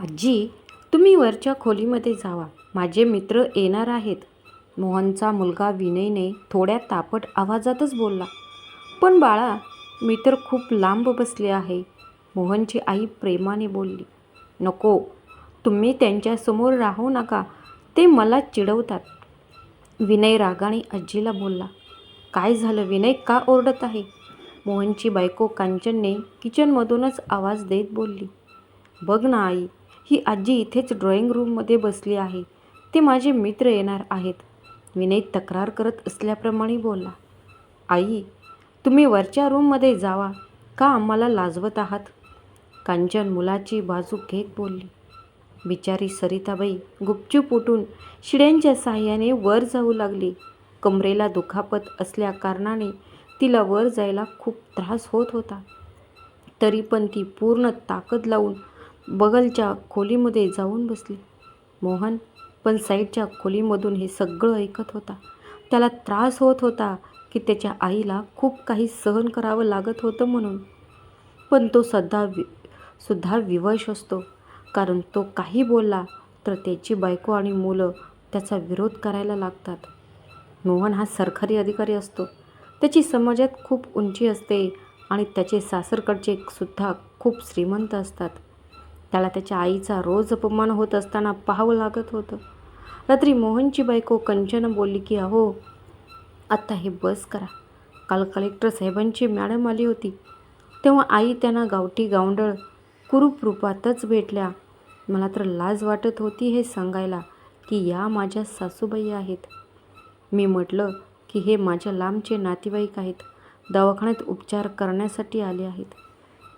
आजी तुम्ही वरच्या खोलीमध्ये जावा. माझे मित्र येणार आहेत. मोहनचा मुलगा विनयने थोड्या तापट आवाजातच बोलला. पण बाळा मी तर खूप लांब बसले आहे. मोहनची आई प्रेमाने बोलली. नको तुम्ही त्यांच्यासमोर राहू नका. ते मला चिडवतात. विनय रागाने आजीला बोलला. काय झालं विनय का ओरडत आहे? मोहनची बायको कांचनने किचनमधूनच आवाज देत बोलली. बघ ना आई ही आजी इथेच ड्रॉइंग रूममध्ये बसली आहे. ते माझे मित्र येणार आहेत. विनय तक्रार करत असल्याप्रमाणे बोलला. आई तुम्ही वरच्या रूममध्ये जावा. का आम्हाला लाजवत आहात? कांचन मुलाची बाजू घेत बोलली. बिचारी सरिताबाई गुपचूप उठून शिड्यांच्या साह्याने वर जाऊ लागली. कमरेला दुखापत असल्या कारणाने तिला वर जायला खूप त्रास होत होता. तरी पण ती पूर्ण ताकद लावून बगलच्या खोलीमध्ये जाऊन बसली. मोहन पण साईडच्या खोलीमधून हे सगळं ऐकत होता. त्याला त्रास होत होता की त्याच्या आईला खूप काही सहन करावं लागत होतं म्हणून. पण तो सध्या वि सुद्धा विवश असतो. कारण तो काही बोलला तर त्याची बायको आणि मुलं त्याचा विरोध करायला लागतात. मोहन हा सरकारी अधिकारी असतो. त्याची समाजात खूप उंची असते आणि त्याचे सासरकडचे सुद्धा खूप श्रीमंत असतात. त्याला त्याच्या आईचा रोज अपमान होत असताना पाहावं लागत होतं. रात्री मोहनची बायको कंचन बोलली की अहो आत्ता हे बस करा. काल कलेक्टर साहेबांची मॅडम आली होती. तेव्हा आई त्यांना गावठी गावंडळ कुरूप रूपातच भेटल्या. मला तर लाज वाटत होती हे सांगायला की या माझ्या सासूबाई आहेत. मी म्हटलं की हे माझ्या लांबचे नातेवाईक आहेत. दवाखान्यात उपचार करण्यासाठी आले आहेत.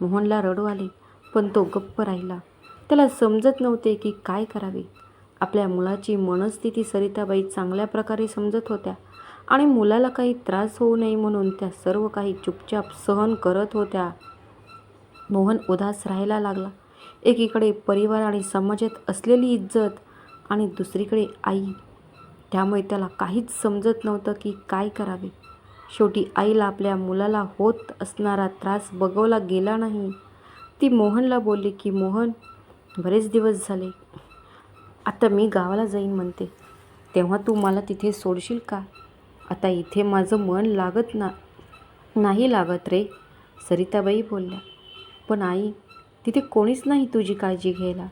मोहनला रडू आले. पण तो गप्प राहिला. त्याला समजत नव्हते की काय करावे. आपल्या मुलाची मनस्थिती सरिताबाई चांगल्या प्रकारे समजत होत्या आणि मुलाला काही त्रास होऊ नये म्हणून त्या सर्व काही चुपचाप सहन करत होत्या. मोहन उदास राहायला लागला. एकीकडे परिवार आणि समाजात असलेली इज्जत आणि दुसरीकडे आई. त्यामुळे त्याला काहीच समजत नव्हतं की काय करावे. शेवटी आईला आपल्या मुलाला होत असणारा त्रास बघवला गेला नाही. ती मोहनला बोलली की मोहन बरेच दिवस झाले. आता मी गावाला जाईन म्हणते. तेव्हा तू मला तिथे सोडशील का? आता इथे माझं मन लागत ना नाही लागत रे सरिताबाई बोलल्या. पण आई तिथे कोणीच नाही तुझी काळजी घ्यायला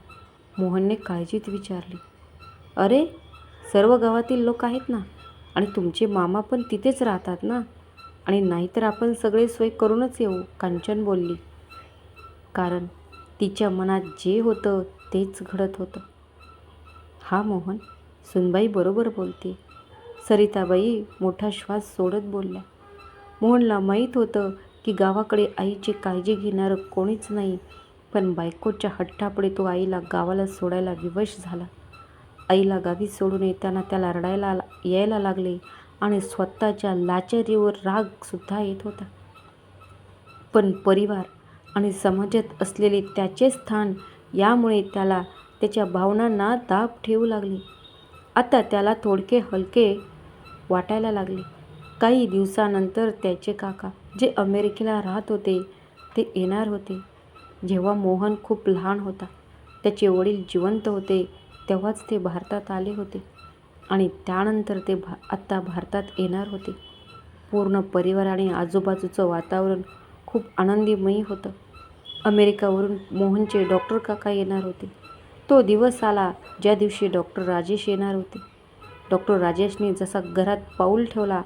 मोहनने काळजीत विचारली. अरे सर्व गावातील लोक आहेत ना आणि तुमचे मामा पण तिथेच राहतात ना आणि नाहीतर आपण सगळे सोय करूनच येऊ कांचन बोलली. कारण तिच्या मनात जे होतं तेच घडत होतं. हा मोहन सुनबाई बरोबर बोलते. सरिताबाई मोठा श्वास सोडत बोलल्या. मोहनला माहीत होतं की गावाकडे आईची काळजी घेणारं कोणीच नाही पण बायकोच्या हट्टापुढे तो आईला गावाला सोडायला विवश झाला. आईला गावी सोडून येताना त्याला रडायला यायला लागले आणि स्वतःच्या लाचारीवर रागसुद्धा येत होता. पण परिवार आणि समाजात असलेले त्याचे स्थान यामुळे त्याला त्याच्या भावनांना दाब ठेवू लागले. आता त्याला थोडके हलके वाटायला लागले. काही दिवसानंतर त्याचे काका जे अमेरिकेला राहत होते ते येणार होते. जेव्हा मोहन खूप लहान होता त्याचे वडील जिवंत होते तेव्हाच ते भारतात आले होते आणि त्यानंतर ते भा आत्ता भारतात येणार होते. पूर्ण परिवार आणि आजूबाजूचं वातावरण खूप आनंदीमयी होतं. अमेरिकावरून मोहनचे डॉक्टर काका येणार होते. तो दिवस आला ज्या दिवशी डॉक्टर राजेश येणार होते. डॉक्टर राजेशने जसा घरात पाऊल ठेवला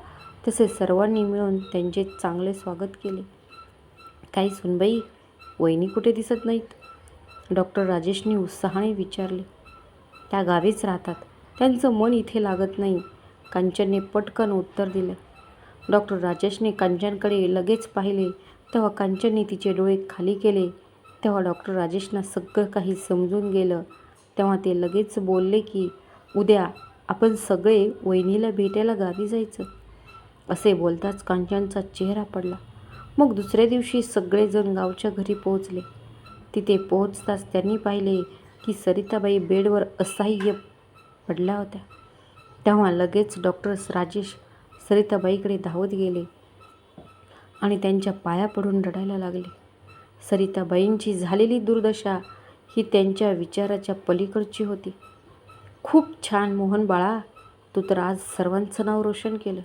तसे सर्वांनी मिळून त्यांचे चांगले स्वागत केले. काही सुनबाई वहिनी कुठे दिसत नाहीत? डॉक्टर राजेशने उत्साहाने विचारले. त्या गावीच राहतात. त्यांचं मन इथे लागत नाही. कांचनने पटकन उत्तर दिलं. डॉक्टर राजेशने कांचनकडे लगेच पाहिले. तेव्हा कांचनने तिचे डोळे खाली केले. तेव्हा डॉक्टर राजेशना सगळं काही समजून गेलं. तेव्हा ते लगेच बोलले की उद्या आपण सगळे वहिनीला भेटायला गावी जायचं. असे बोलताच कांचनचा चेहरा पडला. मग दुसऱ्या दिवशी सगळेजण गावच्या घरी पोहोचले. तिथे पोहोचताच त्यांनी पाहिले की सरिताबाई बेडवर असह्य पडल्या होत्या. तेव्हा लगेच डॉक्टर राजेश सरिताबाईकडे धावत गेले. आणि त्यांच्या पाया पडून रडायला लागले. सरिताबाईंची झालेली दुर्दशा ही त्यांच्या विचाराच्या पलीकडची होती. खूप छान मोहन बाळा तू तर आज सर्वांचं नाव रोशन केलं.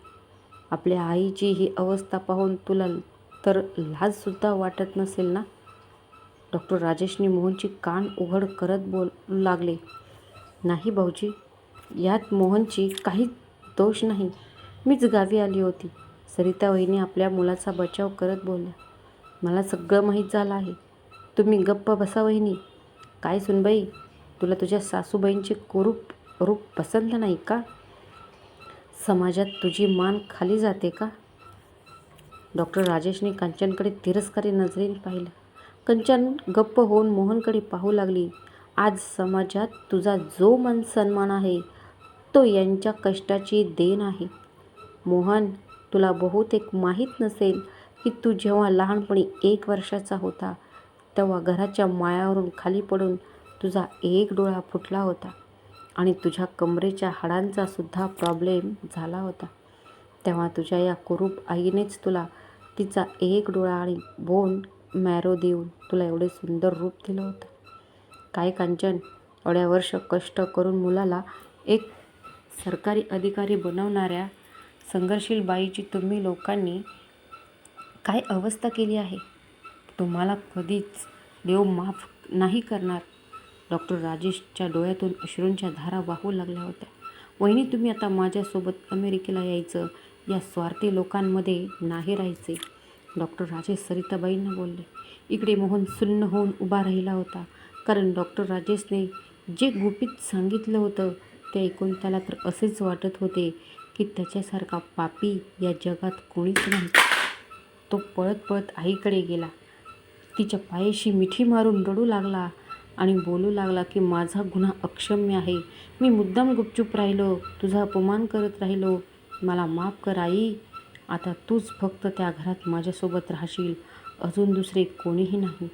आपल्या आईची ही अवस्था पाहून तुला तर लाजसुद्धा वाटत नसेल ना? डॉक्टर राजेशने मोहनची कान उघड करत बोलू लागले. नाही भाऊजी यात मोहनची काही दोष नाही. मीच गावी आली होती. सरिता वहिनी आपल्या मुलाचा बचाव करत बोलल्या मला सगळं माहीत झालं आहे. तुम्ही गप्प बसा वहिनी. काय सुनबाई तुला तुझ्या सासूबाईंचे कुरूप रूप पसंत नाही का? समाजात तुझी मान खाली जाते का? डॉक्टर राजेशने कांचनकडे तिरस्कारी नजरेने पाहिलं. कंचन गप्प होऊन मोहनकडे पाहू लागली. आज समाजात तुझा जो मन सन्मान आहे तो यांच्या कष्टाची देण आहे. मोहन तुला बहुतेक माहीत नसेल की तू जेव्हा लहानपणी एक वर्षाचा होता तेव्हा घराच्या माळ्यावरून खाली पडून तुझा एक डोळा फुटला होता आणि तुझ्या कमरेच्या हाडांचा सुद्धा प्रॉब्लेम झाला होता. तेव्हा तुझ्या या कुरूप आईनेच तुला तिचा एक डोळा आणि बोन मॅरो देऊन तुला एवढे सुंदर रूप दिलं होतं. काय कांचन एवढ्या वर्ष कष्ट करून मुलाला एक सरकारी अधिकारी बनवणाऱ्या संघर्षशील बाईची तुम्ही लोकांनी काय अवस्था केली आहे? तुम्हाला कधीच देव माफ नाही करणार. डॉक्टर राजेशच्या डोळ्यातून अश्रूंच्या धारा वाहू लागल्या होत्या. वहिनी तुम्ही आता माझ्यासोबत अमेरिकेला यायचं. या स्वार्थी लोकांमध्ये नाही राहायचे. डॉक्टर राजेश सरिताबाईंना बोलले. इकडे मोहन सुन्न होऊन उभा राहिला होता. कारण डॉक्टर राजेशने जे गुपित सांगितलं होतं ते ऐकून त्याला तर असेच वाटत होते. की त्याच्यासारखा पापी या जगात कोणीच नाही. तो पळत पळत आईकडे गेला. तिच्या पायाशी मिठी मारून रडू लागला आणि बोलू लागला की माझा गुन्हा अक्षम्य आहे. मी मुद्दाम गुपचूप राहिलो. तुझा अपमान करत राहिलो. मला माफ कर आई. आता तूच फक्त त्या घरात माझ्यासोबत राहशील. अजून दुसरे कोणीही नाही.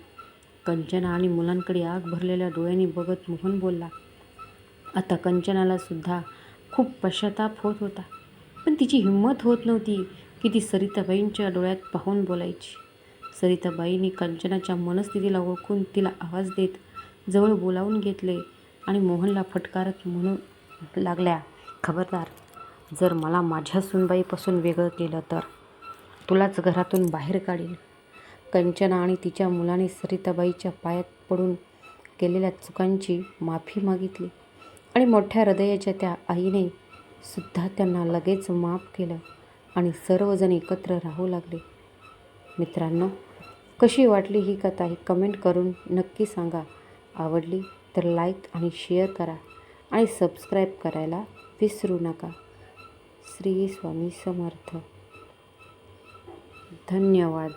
कंचना आणि मुलांकडे आग भरलेल्या डोळ्यांनी बघत मोहन बोलला आता कंचनालासुद्धा खूप पश्चाताप होत होता. पण तिची हिंमत होत नव्हती की ती सरिताबाईंच्या डोळ्यात पाहून बोलायची. सरिताबाईंनी कंचनाच्या मनस्थितीला ओळखून तिला आवाज देत जवळ बोलावून घेतले आणि मोहनला फटकारत म्हणू लागल्या खबरदार जर मला माझ्या सुनबाईपासून वेगळं केलं तर? तुलाच घरातून बाहेर काढील कंचना आणि तिच्या मुलाने सरिताबाईच्या पायात पडून केलेल्या चुकांची माफी मागितली. आणि मोठ्या हृदयाच्या त्या आईने सुद्धा त्यांना लगेच माफ केलं आणि सर्वजण एकत्र राहू लागले. मित्रांनो कशी वाटली ही कथा ही कमेंट करून नक्की सांगा. आवडली तर लाईक आणि शेअर करा आणि सबस्क्राईब करायला विसरू नका. श्री स्वामी समर्थ. धन्यवाद.